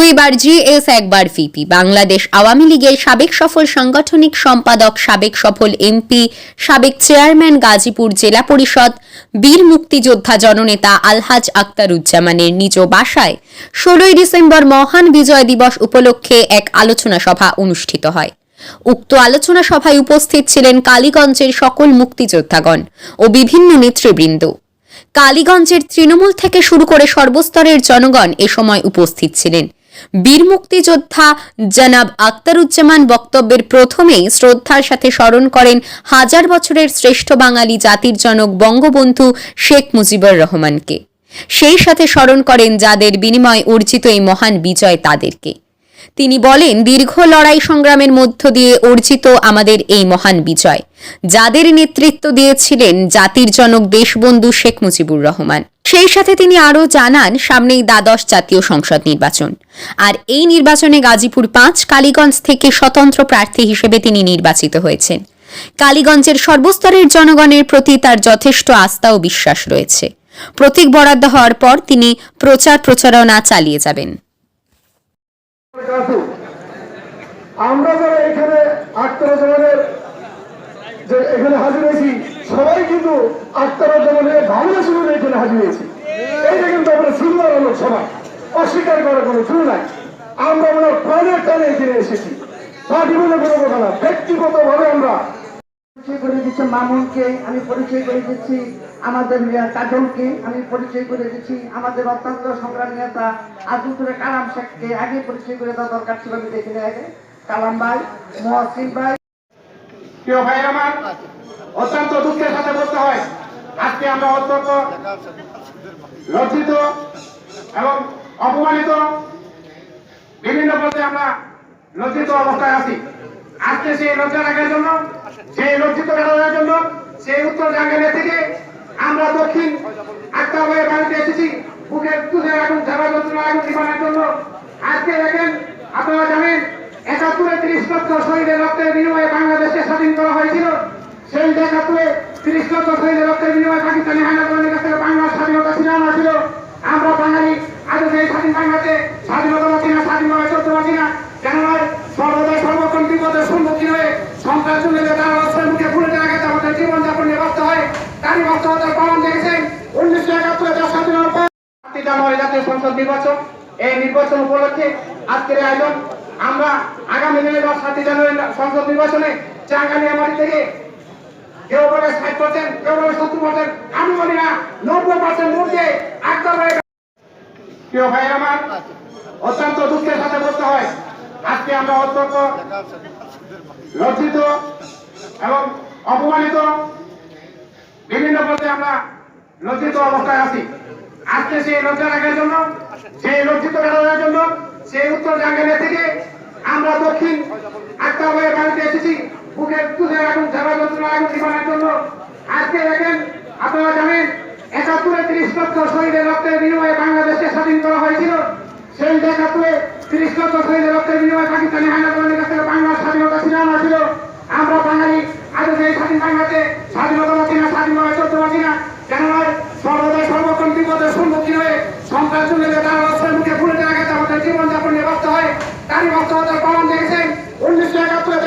দুইবার জিএস একবার ভিপি বাংলাদেশ আওয়ামী লীগের সাবেক সফল সাংগঠনিক সম্পাদক, সাবেক সফল এমপি সাবেক চেয়ারম্যান গাজীপুর জেলা পরিষদ, বীর মুক্তিযোদ্ধা জননেতা আলহাজ আক্তারুজ্জামানের নিজ বাসায় ষোলোই ডিসেম্বর মহান বিজয় দিবস উপলক্ষে এক আলোচনা সভা অনুষ্ঠিত হয়। উক্ত আলোচনা সভায় উপস্থিত ছিলেন কালীগঞ্জের সকল মুক্তিযোদ্ধাগণ ও বিভিন্ন নেতৃবৃন্দ। কালীগঞ্জের তৃণমূল থেকে শুরু করে সর্বস্তরের জনগণ এ সময় উপস্থিত ছিলেন। বীর মুক্তিযোদ্ধা জনাব আক্তারুজ্জামান বক্তব্যের প্রথমেই শ্রদ্ধার সাথে স্মরণ করেন হাজার বছরের শ্রেষ্ঠ বাঙালি জাতির জনক বঙ্গবন্ধু শেখ মুজিবুর রহমানকে। সেই সাথে স্মরণ করেন যাদের বিনিময় অর্জিত এই মহান বিজয় তাদেরকে। তিনি বলেন, দীর্ঘ লড়াই সংগ্রামের মধ্য দিয়ে অর্জিত আমাদের এই মহান বিজয়। যাদের নেতৃত্ব দিয়েছিলেন জাতির জনক দেশবন্ধু শেখ মুজিবুর রহমান। সেই সাথে তিনি আরও জানান, সামনেই দ্বাদশ জাতীয় সংসদ নির্বাচন। আর এই নির্বাচনে গাজীপুর পাঁচ, কালীগঞ্জ থেকে স্বতন্ত্র প্রার্থী হিসেবে তিনি নির্বাচিত হয়েছেন। কালীগঞ্জের সর্বস্তরের জনগণের প্রতি তার যথেষ্ট আস্থা ও বিশ্বাস রয়েছে। প্রতীক বরাদ্দ হওয়ার পর তিনি প্রচার প্রচারণা চালিয়ে যাবেন। আমরা যারা এখানে আক্তারুজ্জামানের যে এখানে হাজির হয়েছি, সবাই কিন্তু আক্তারুজ্জামানের ভাবনা শুনে এখানে হাজির হয়েছি। এইটা কিন্তু আমরা সিলভার আলো সবাই অস্বীকার করার কোনো শুরু নাই। আমরা আমরা প্রাণের টানে এখানে এসেছি। পার্টি বলে কোনো কথা না। ব্যক্তিগত ভাবে আমরা পরিচয় করে মামুনকে, আমি পরিচয় করে দিচ্ছি আমাদের কাজলকে, আমি পরিচয় করে দিচ্ছি আমাদের অত্যন্ত সংগ্রামী নেতা আজুতুরে কালাম শেখকে। আগে পরিচয় করে দেওয়া দরকার ছিল আমি দেখি না আগে। কালাম ভাই, মহাসিন ভাই। প্রিয় ভাই আমার, অত্যন্ত দুঃখের সাথে বলতে হয়, আজকে আমরা অত্যন্ত লজ্জিত এবং অপমানিত বিভিন্ন পথে আমরা লজ্জিত অবস্থায় আছি। আজকে সেই লজ্জা রাখার জন্য, সেই লজ্জিত কাটানোর জন্য, সেই উত্তর জাঙ্গালিয়া থেকে আমরা দক্ষিণ আটটা হয়ে বাড়িতে এসেছি। বুকের তুলে আগুন ঝাড়া যন্ত্রণা আগুন জীবনের জন্য। আজকে দেখেন, আপনারা জানেন, একাত্তরে তিরিশ লক্ষ শহীদের রক্তের বিনিময়ে বাংলাদেশকে স্বাধীন করা হয়েছিল। সেই একাত্তরে তিরিশ লক্ষ শহীদের রক্তের বিনিময়ে পাকিস্তানি হানাদারের কাছ বাংলার স্বাধীনতা ছিল না ছিল আমরা বাঙালি, আজও সেই স্বাধীন বাংলাতে স্বাধীনতা পাচ্ছি না স্বাধীনভাবে চলতে পারছি না কেননা সর্বদা সর্বক্ষণ বিপদের সম্মুখীন হয়ে জীবনযাপন নিয়ে হয় তারই বাস্তবতার প্রমাণ এই নির্বাচন উপলক্ষে আজকের আয়োজন। আমরা আগামী দিনে সংসদ নির্বাচনে চাঙ্গালিয়া মাটি থেকে কেউ বলে ষাট পার্সেন্ট কেউ বলে সত্তর পার্সেন্ট আমি বলি না, নব্বই ভাই আমার, অত্যন্ত দুঃখের সাথে বলতে হয়, আজকে আমরা অত্যন্ত লজ্জিত এবং অপমানিত। বিভিন্ন পথে আমরা লজ্জিত অবস্থায় আছি। আজকে সেই লজ্জা রাখার জন্য, সেই লজ্জিত কাটানোর জন্য, সেই উত্তর জাঙ্গালিয়া থেকে আমরা দক্ষিণ আটটা হয়ে বাড়িতে এসেছি। বুকের তুলে আগুন ঝাড়া যন্ত্রণা, আগুন জীবনের জন্য। আজকে দেখেন, আপনারা জানেন, একাত্তরে তিরিশ লক্ষ শহীদের রক্তের বিনিময়ে বাংলাদেশকে স্বাধীন করা হয়েছিল। সেই একাত্তরে তিরিশ লক্ষ শহীদের রক্তের বিনিময়ে পাকিস্তানি হানাদারদের কাছ থেকে বাংলার স্বাধীনতা ছিনানো হয়েছিল আমরা বাঙালি আগে সেই স্বাধীন বাংলাতে স্বাধীনতা পাচ্ছি না স্বাধীনভাবে চলতে পারছি না কেন নয়? সর্বদাই সর্বক্ষণ বিপদের সম্মুখীন হয়ে সন্ত্রাস চলে তারা রাষ্ট্রের মুখে ফুলে রাখে তাদের জীবনযাপন নিয়ে ব্যস্ত হয়। তারই ব্যস্ততার প্রমাণ দেখেছেন। উনিশশো একাত্তরে